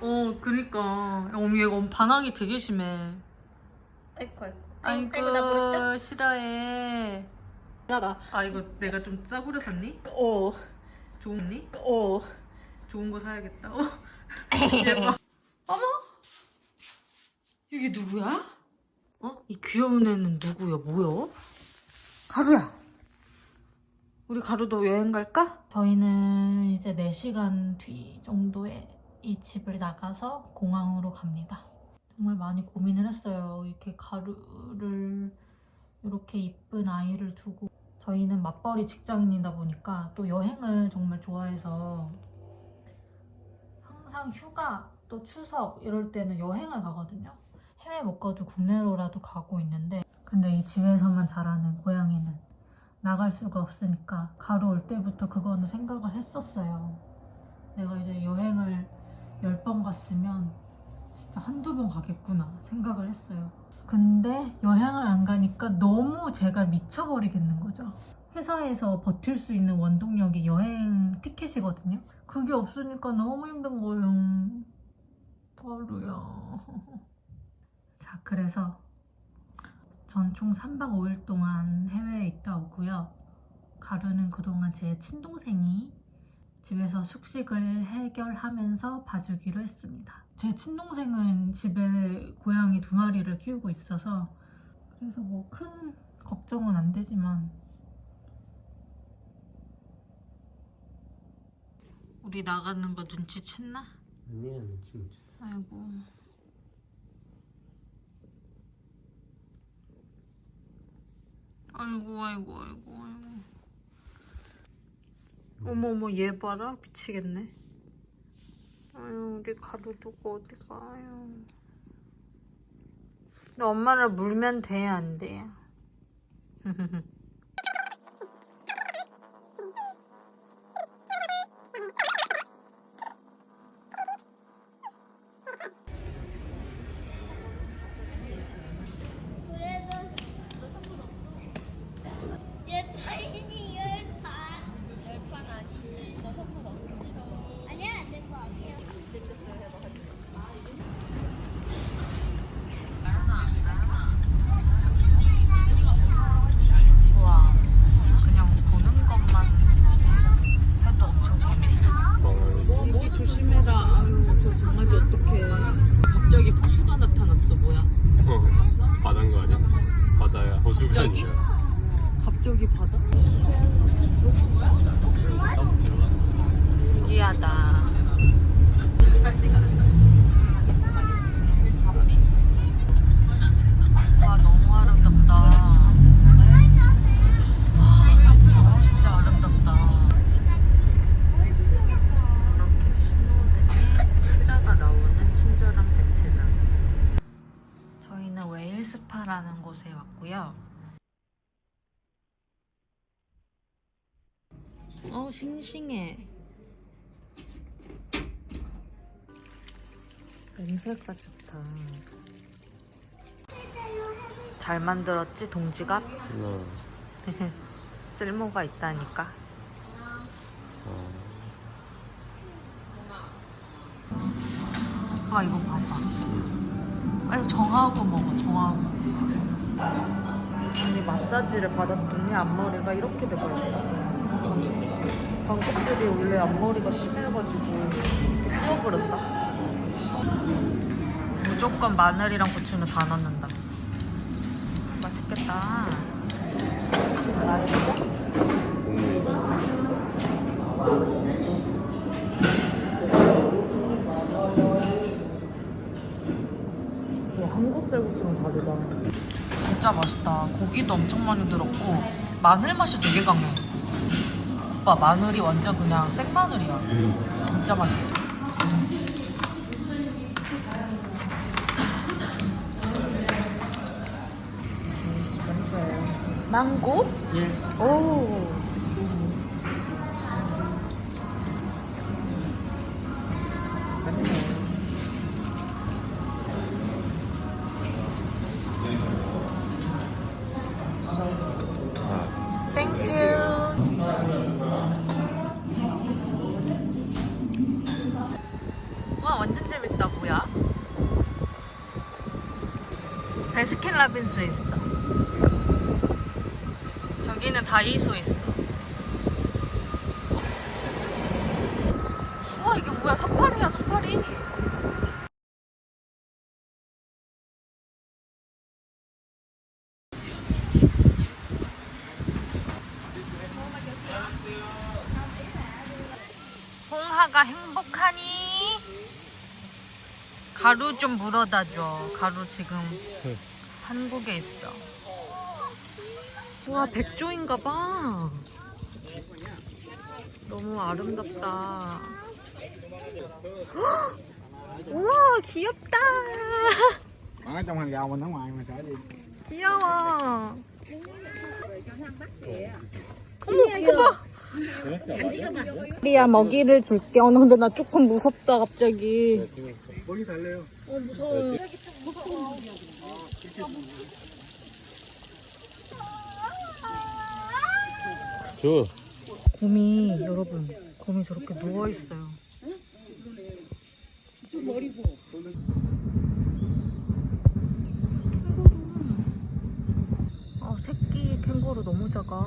어, 그니까. 어머, 얘가 반항이 되게 심해. 아이고 아이고. 아이고, 아이고 나 물었죠? 싫어해. 나다. 아, 이거 내가 좀 싸구려 샀니? 어. 좋니? 어. 좋은 거 사야겠다. 어? 어머? 이게 누구야? 어? 이 귀여운 애는 누구야? 뭐야? 가루야. 우리 가루도 여행 갈까? 저희는 이제 4시간 뒤 정도에 이 집을 나가서 공항으로 갑니다. 정말 많이 고민을 했어요. 이렇게 가루를 이렇게 이쁜 아이를 두고 저희는 맞벌이 직장인이다 보니까 또 여행을 정말 좋아해서 항상 휴가 또 추석 이럴 때는 여행을 가거든요. 해외 못 가도 국내로라도 가고 있는데 근데 이 집에서만 자라는 고양이는 나갈 수가 없으니까 가루 올 때부터 그거는 생각을 했었어요. 내가 이제 여행을 10번 갔으면 진짜 한두 번 가겠구나 생각을 했어요. 근데 여행을 안 가니까 너무 제가 미쳐버리겠는 거죠. 회사에서 버틸 수 있는 원동력이 여행 티켓이거든요. 그게 없으니까 너무 힘든 거예요. 가루야. 자, 그래서 전 총 3박 5일 동안 해외에 있다 오고요. 가루는 그동안 제 친동생이 집에서 숙식을 해결하면서 봐주기로 했습니다. 제 친동생은 집에 고양이 두 마리를 키우고 있어서 그래서 뭐 큰 걱정은 안 되지만 우리 나가는 거 눈치챘나? 아니야 눈치 못 챘어 아이고. 아이고 아이고 아이고 아이고. 어머 어머 얘 봐라 미치겠네. 아유 우리 가루 두고 어디 가요? 엄마를 물면 돼 안 돼요? 그래도 얘 타이니 열판 열판 아니지 너 선물 없지 아니야 안 될 거 같아요 와 그냥 보는 것만 해도 엄청 재밌어. 모기 조심해라. 아유 저 강아지 어떡해. 갑자기 호수가 나타났어 뭐야? 어 바다인 거 아니야? 바다야 호수가 갑자기? 아니야 갑자기 바다? 신기하다. 와 너무 아름답다. 와 진짜 아름답다. 이렇게 신호등에 숫자가 나오는 친절한 베트남. 저희는 웨일스파라는 곳에 왔고요. 어, 싱싱해. 냄새가 좋다. 잘 만들었지, 동지갑? 어, 쓸모가 있다니까. 어. 아, 이거 봐봐. 음. 빨리 정하고 먹어, 정하고. 아니, 마사지를 받았더니 앞머리가 이렇게 돼버렸어. 방금들이 원래 앞머리가 심해가지고 이렇게 휘어버렸다. 무조건 마늘이랑 고추는 다 넣는다. 맛있겠다. 맛있어? 한국 쌀국수랑 다르다. 진짜 맛있다. 고기도 엄청 많이 들었고 마늘 맛이 되게 강해. 오빠 마늘이 완전 그냥 생마늘이야. 음. 진짜 맛있어. 망고? Yes 오. 저기는 다이소 있어. 와 이게 뭐야 사파리야 사파리. 홍하가 행복하니? 가루 좀 물어다 줘. 가루 지금 한국에 있어. 와, 백조인가 봐. 너무 아름답다. 헉! 우와, 귀엽다. 귀여워. 어머, 봐봐. 리야 먹이를 줄게. 어, 근데 나 조금 무섭다 갑자기. 머리 달래요 줘. 곰이 여러분, 곰이 저렇게 누워 있어요. 아, 새끼 캥거루 너무 작아.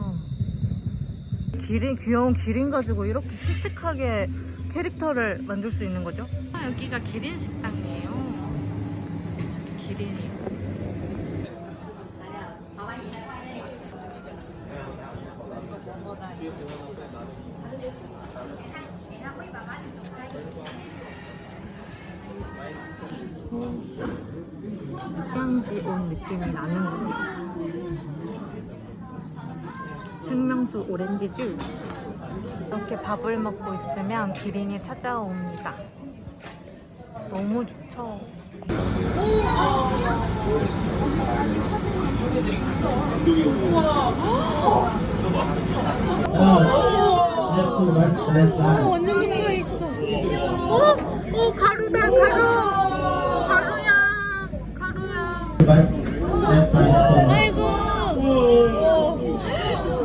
기린 귀여운 기린 가지고 이렇게 솔직하게 캐릭터를 만들 수 있는 거죠? 아, 여기가 기린 식당이에요. 기린이. 휴양지 온 느낌이 나는 거예요. 생명수 오렌지 주 이렇게 밥을 먹고 있으면 기린이 찾아옵니다. 너무 좋죠. 완전 근처에 있어. 어? 어 가루다 가루. 가루야. 가루야. 아이고.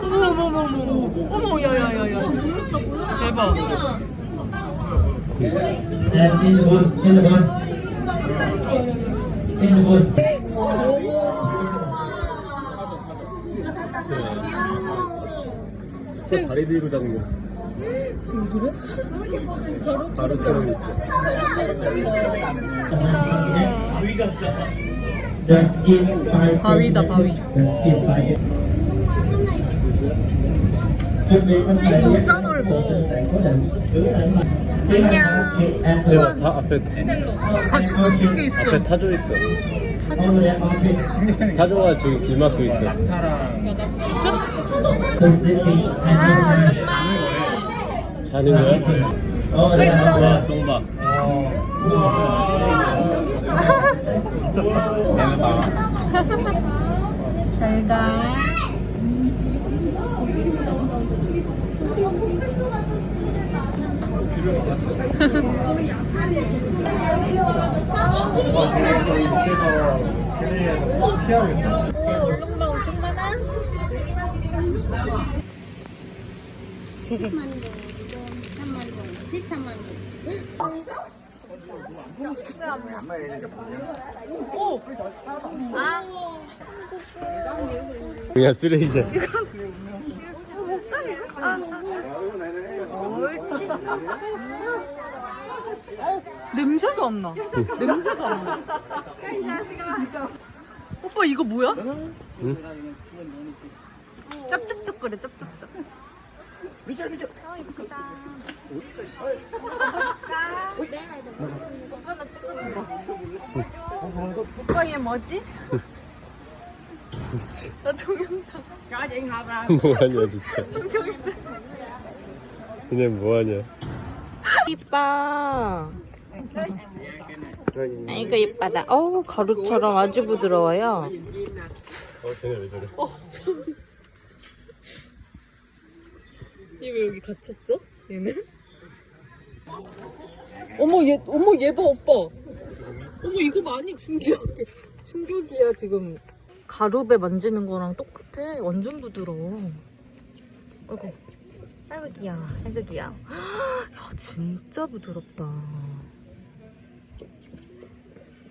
어머 어머 어머 어머. 어머 야 야 야 야. 대박. And in the wood, in the 진짜 다리 들고 다니는 거. 있어. 바위다, 바위. 진짜 넓어. 안녕. 다 앞에 가죽 같은 게 있어. 앞에 타조 있어. 타조가 지금 길 막고 있어. 자는 거야? 와, 똥봐. 잘 가. 오 얼룩말 엄청 많아. 10만 원, 3만 원, 13만 원. 그냥 쓰레기야. 냄새도 안 나. 냄새도 안 나. 오빠 이거 뭐야? 응? 짭짭짭 거려 짭짭짭. 오빠 얘 뭐지? 나 동영상. 뭐하냐 진짜. 그냥 뭐하냐. 이뻐. 아이고 이쁘다. 어우 가루처럼 아주 부드러워요. 어, 쟤네 왜 저래? 얘왜 여기 갇혔어? 얘는? 어머 얘 어머 얘 봐 오빠. 어머 이거 많이 충격이 충격이야 지금. 가루배 만지는 거랑 똑같아. 완전 부드러워. 아이고. 아이고 귀여워. 아이고 귀여워. 야 진짜 부드럽다.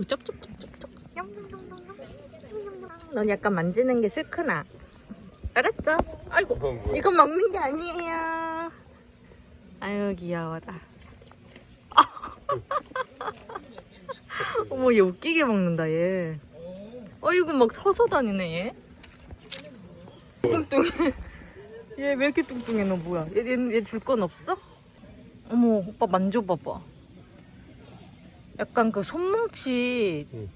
짭짭짭짭짭. 넌 약간 만지는 게 싫구나. 알았어. 아이고? 이건 먹는 게 아니에요. 아유, 귀여워라. 아. 어머, 얘 웃기게 먹는다, 얘. 어이구, 막 서서 다니네, 얘. 뚱뚱해. 얘 왜 이렇게 뚱뚱해, 너 뭐야? 얘, 얘, 얘줄 건 없어? 어머, 오빠 만져봐봐. 약간 그 손뭉치, 응.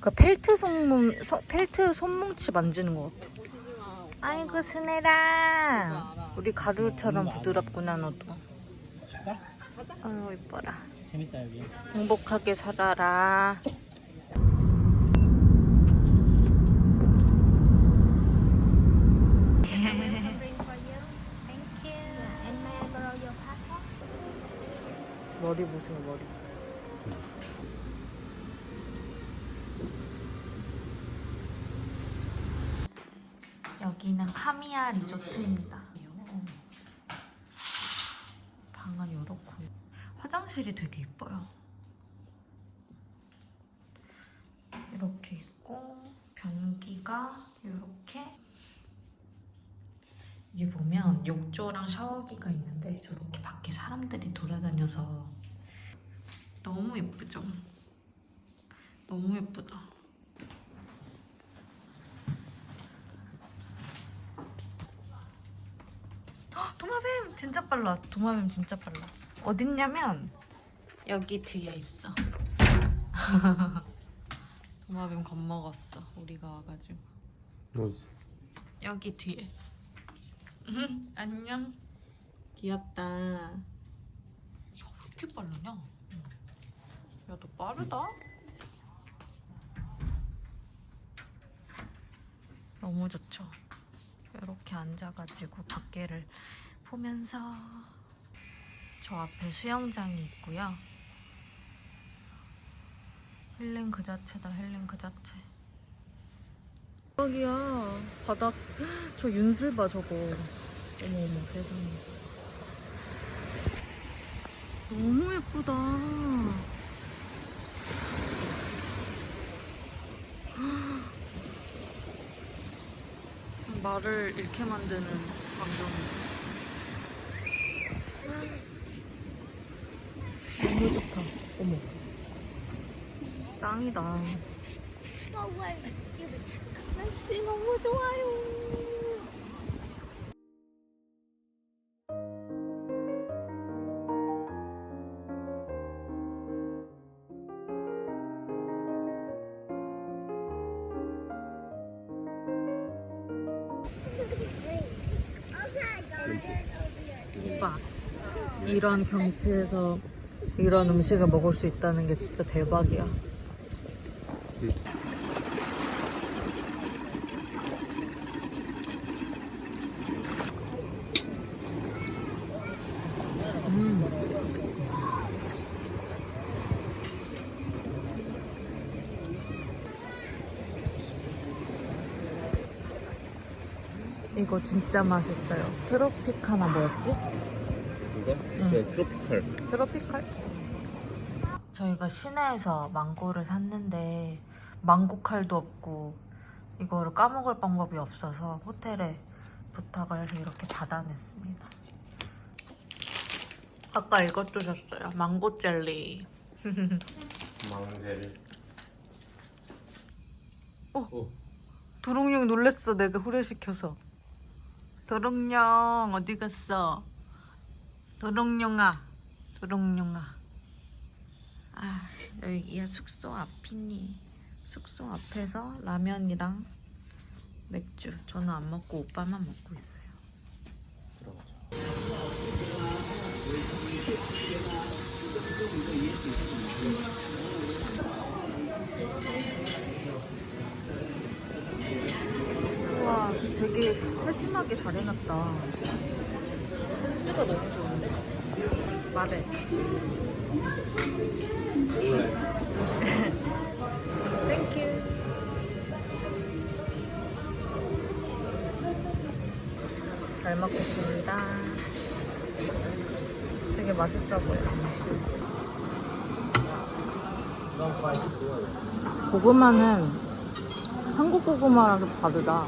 그 펠트 손뭉, 서- 펠트 손뭉치 만지는 것 같아. 아이고, 순애라. 우리 가루처럼 부드럽구나, 너도. 아유, 이뻐라. 재밌다 여기. 행복하게 살아라. 머리 보세요, 머리. 여기는 카미야 리조트입니다. 방은 이렇고 화장실이 되게 이뻐요. 이렇게 있고 변기가 이렇게 여기 보면 욕조랑 샤워기가 있는데 저렇게 밖에 사람들이 돌아다녀서 너무 예쁘죠? 너무 예쁘다. 헉, 도마뱀 진짜 빨라. 도마뱀 진짜 빨라. 어딨냐면 여기 뒤에 있어. 도마뱀 겁먹었어. 우리가 와가지고 어디? 여기 뒤에. 안녕. 귀엽다. 야, 왜 이렇게 빠르냐? 야, 너 빠르다. 너무 좋죠. 이렇게 앉아가지고 밖에를 보면서 저 앞에 수영장이 있고요. 힐링 그 자체다, 힐링 그 자체. 대박이야. 바닥. 저 윤슬 봐, 저거. 어머, 어머, 세상에. 너무 예쁘다. 말을 잃게 만드는 광경. 너무 좋다. 어머. 짱이다. 날씨 너무 좋아요. 이런 경치에서 이런 음식을 먹을 수 있다는 게 진짜 대박이야. 이거 진짜 맛있어요. 트로피카나 뭐였지? 이거? 네, 트로피컬. 트로피칼? 저희가 시내에서 망고를 샀는데 망고 칼도 없고 이거를 까먹을 방법이 없어서 호텔에 부탁을 해서 이렇게 받아냈습니다. 아까 이것도 샀어요. 망고 젤리. 망제를. 도롱뇽 놀랬어. 내가 후레시켜서. 도롱뇽 어디 갔어? 도롱뇽아. 도롱뇽아. 아 여기가 숙소 앞이니. 숙소 앞에서 라면이랑 맥주. 저는 안 먹고 오빠만 먹고 있어요. 와 되게 세심하게 잘 해놨다. 센스가 너무 좋은 데? 말해. 땡큐. 잘 먹겠습니다. 되게 맛있어 보여. 고구마는 한국 고구마라서 다르다.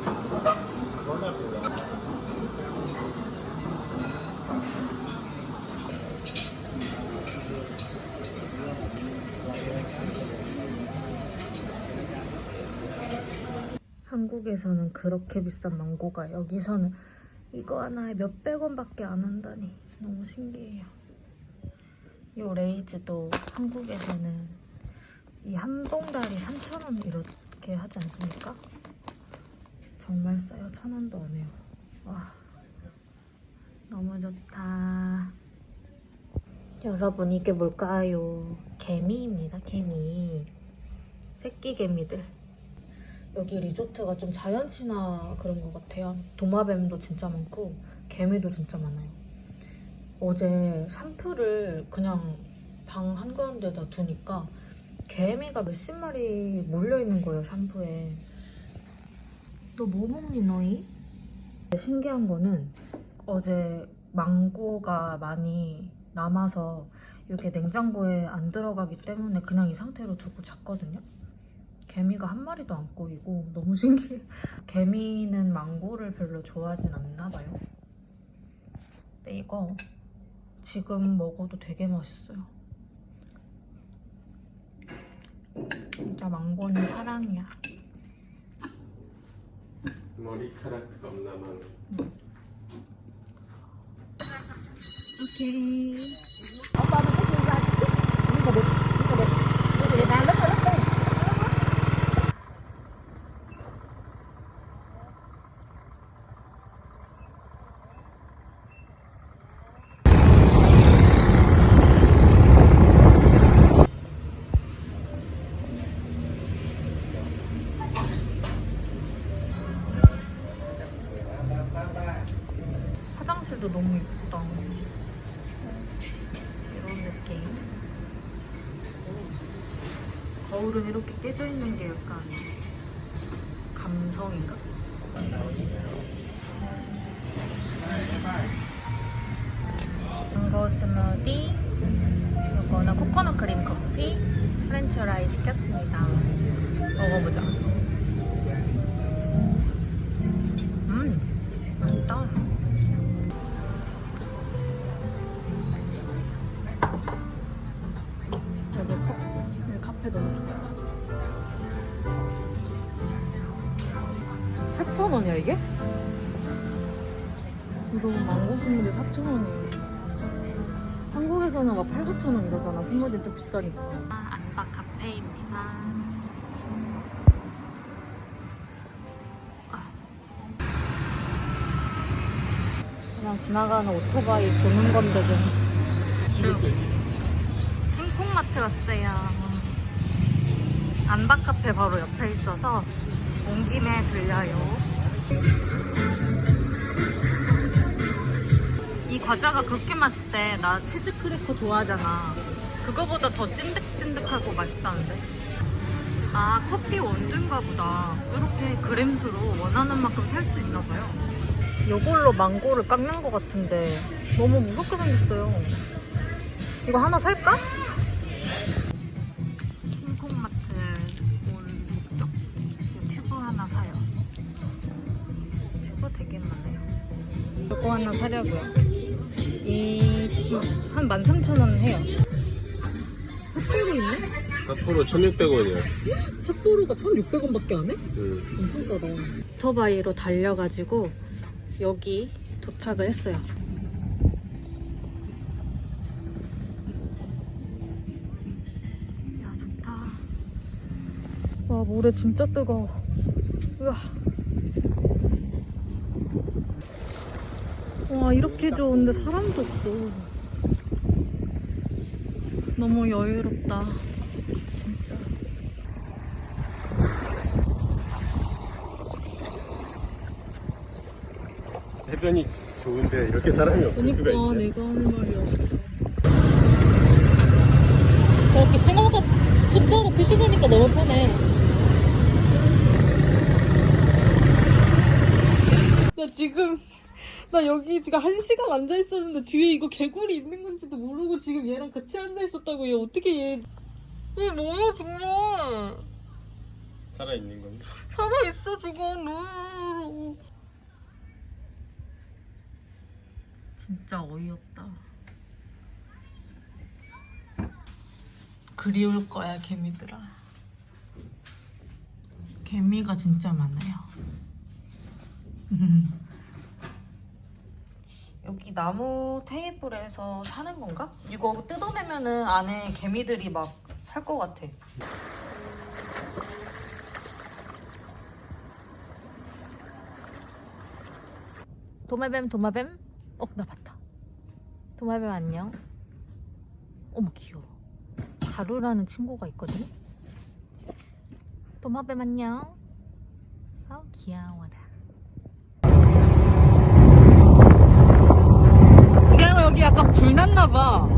한국에서는 그렇게 비싼 망고가 여기서는 이거 하나에 몇백 원밖에 안 한다니 너무 신기해요. 이 레이즈도 한국에서는 이 한 봉다리 3,000원 이렇게 하지 않습니까? 정말 싸요. 천 원도 안 해요. 와, 너무 좋다. 여러분 이게 뭘까요? 개미입니다. 개미. 새끼 개미들. 여기 리조트가 좀 자연 친화 그런 것 같아요. 도마뱀도 진짜 많고 개미도 진짜 많아요. 어제 샴푸를 그냥 방 한가운데다 두니까 개미가 몇십 마리 몰려 있는 거예요 샴푸에. 너 뭐 먹니 너희? 신기한 거는 어제 망고가 많이 남아서 이게 냉장고에 안 들어가기 때문에 그냥 이 상태로 두고 잤거든요. 개미가 한 마리도 안 꼬이고 너무 신기해. 개미는 망고를 별로 좋아하진 않나 봐요. 근데 이거 지금 먹어도 되게 맛있어요. 진짜 망고는 사랑이야. 머리카락 겁나 많아. 오케이. 화장 4,000원이야, 이게? 이거 망고 스무디 4,000원이에요. 한국에서는 막 8, 9,000원 이러잖아. 스무디 좀 비싸니까. 안바 카페입니다. 그냥 지나가는 오토바이 보는 건데 좀. 킹콩마트 왔어요. 안바 카페 바로 옆에 있어서 온 김에 들려요. 이 과자가 그렇게 맛있대. 나 치즈 크래커 좋아하잖아. 그거보다 더 찐득찐득하고 맛있다는데. 아, 커피 원두인가 보다. 이렇게 그램수로 원하는 만큼 살 수 있나 봐요. 이걸로 망고를 깎는 것 같은데 너무 무섭게 생겼어요. 이거 하나 살까? 많아요 이거 하나 사려고요 이... 한 13,000원 해요 삿포로 있네? 사포로 1,600원이야. 삿포로가 1,600원밖에 안 해? 응. 엄청 싸다 오토바이로 달려가지고 여기 도착을 했어요 야 좋다 와 모래 진짜 뜨거워 우와 와 이렇게 좋은데 사람도 없어. 너무 여유롭다. 진짜. 해변이 좋은데 이렇게 사람이 없을 수가 그니까 있네. 내가 하는 말이야 진짜 저렇게 생각보다 숫자로 표시되니까 너무 편해. 나 지금 나 여기 지금 한 시간 앉아 있었는데 뒤에 이거 개구리 있는 건지도 모르고 지금 얘랑 같이 앉아 있었다고 얘 어떻게 얘. 이 뭐야 정말. 살아 있는 건가? 살아 있어 지금. 으. 진짜 어이없다. 그리울 거야 개미들아. 개미가 진짜 많아요 여기 나무 테이블에서 사는 건가? 이거 뜯어내면은 안에 개미들이 막 살 것 같아. 도마뱀 도마뱀? 어 나 봤다. 도마뱀 안녕. 어머 귀여워. 가루라는 친구가 있거든? 도마뱀 안녕. 아우 귀여워라 이게 여기 약간 불 났나 봐.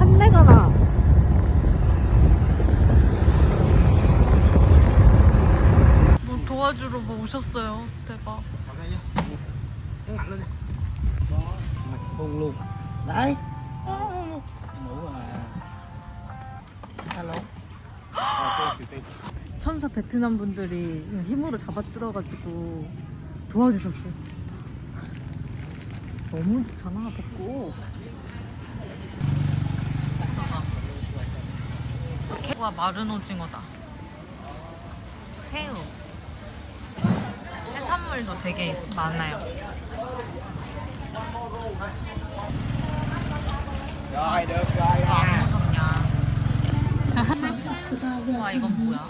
한내가 나. 뭐 도와주러 뭐 오셨어요? 대박. luôn Đấy à Hello 천사 베트남 분들이 힘으로 잡아 뜯어가지고 도와주셨어요. 너무 좋잖아, 벚꽃. 와 마른 오징어다. 새우. 해산물도 되게 있- 많아요. 무섭냐? 와 이건 뭐야?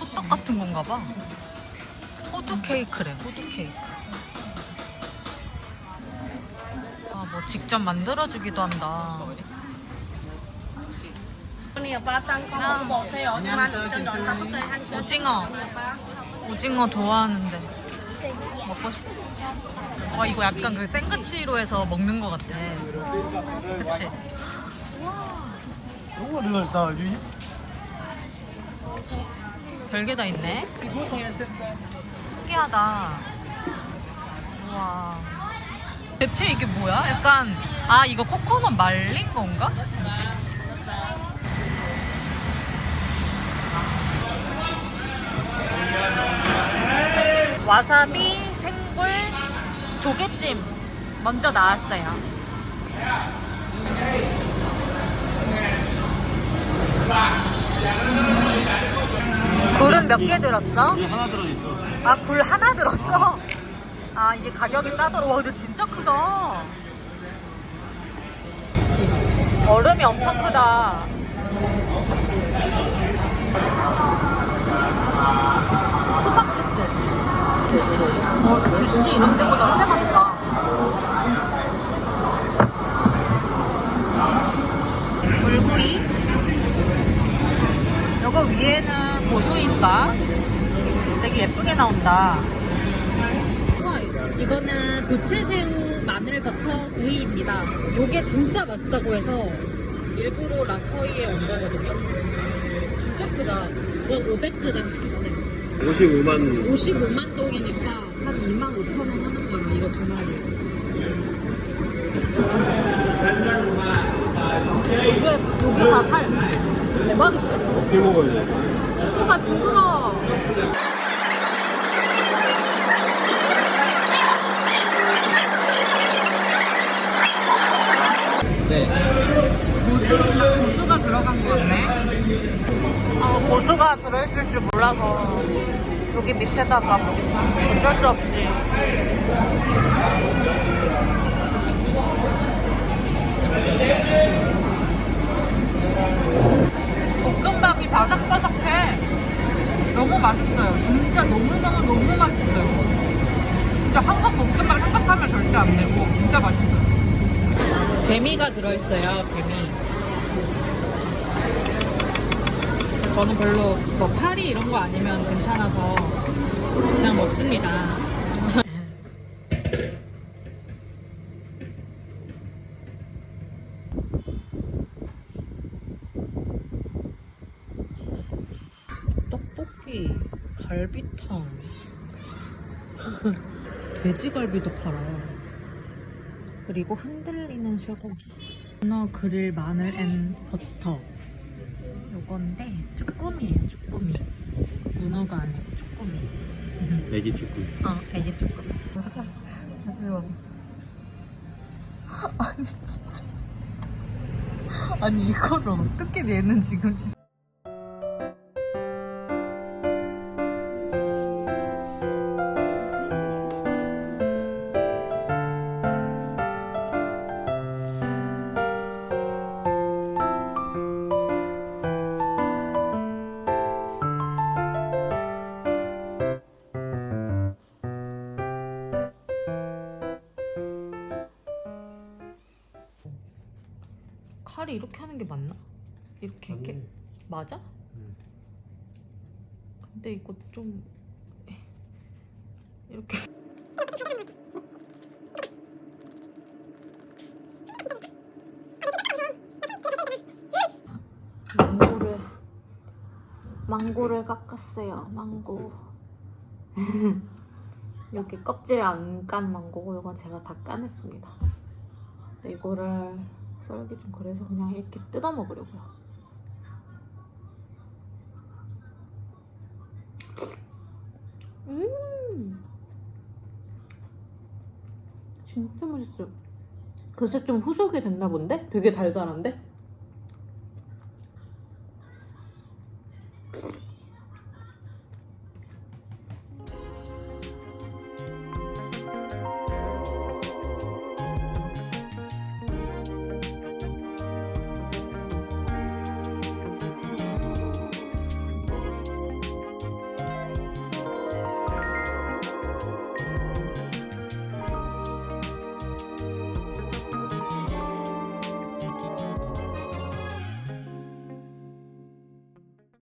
호떡 같은 건가 봐. 호두 케이크래, 호두 케이크. 아, 뭐 직접 만들어주기도 한다. 오징어. 오징어 좋아하는데. 먹고 싶어. 와, 이거 약간 그 생그치로에서 먹는 것 같아. 그치? Duy nhất 별게 다 있네. 신기하다. 우와. 대체 이게 뭐야? 약간 아 이거 코코넛 말린 건가? 뭐지? 와사비, 생굴, 조개찜 먼저 나왔어요. 굴은 몇 개 들었어? 우리 하나 들어있어 아, 굴 하나 들었어? 아, 이게 가격이 싸더라. 와, 근데 진짜 크다. 얼음이 엄청 크다. 수박 주스. 어, 주스 이런 데보다 훨씬 맛있다. 불구이. 이거 위에는 고수인가? 되게 예쁘게 나온다. 이거는 부채새우 마늘버터 구이입니다. 이게 진짜 맛있다고 해서 일부러 라커이에 온 거거든요. 진짜 크다. 이거 500g 시켰어요. 55만 55만 동이니까 한 2만 5천 원 하는 거예요. 이거 두 마리. 이게 여기 다 살. 대박인데? 어떻게 먹어야 돼? 코가 징그러. 고수, 고수가 들어간 거 같네. 아, 고수가 들어있을 줄 몰라서 여기 밑에다가 뭐 어쩔 수 없이. 볶음밥이 바삭바삭해. 너무 맛있어요. 진짜 너무너무 너무 맛있어요. 진짜 한국 볶음밥 생각하면 절대 안 되고 진짜 맛있어요. 개미가 들어있어요. 개미. 저는 별로 뭐 파리 이런 거 아니면 괜찮아서 그냥 먹습니다. 떡볶이, 갈비탕. 돼지갈비도 팔아요. 그리고 흔들리는 쇠고기. 문어 그릴 마늘 앤 버터. 요건데 쭈꾸미예요, 쭈꾸미. 문어가 아니고 쭈꾸미. 애기 축구 어, 이게 쭈꾸미. 다시 봐. 아니 진짜. 아니 이거를 어떻게 내는 지금 진짜. 칼이 이렇게 하는 게 맞나? 이렇게 이렇게 맞아? 응. 근데 이거 좀 이렇게 망고를 망고를 깎았어요. 망고 여기 껍질 안 깐 망고고 이건 제가 다 까냈습니다. 이거를 썰기 좀 그래서 그냥 이렇게 뜯어 먹으려고요. 음, 진짜 맛있어요. 그새 좀 후숙이 됐나 본데? 되게 달달한데?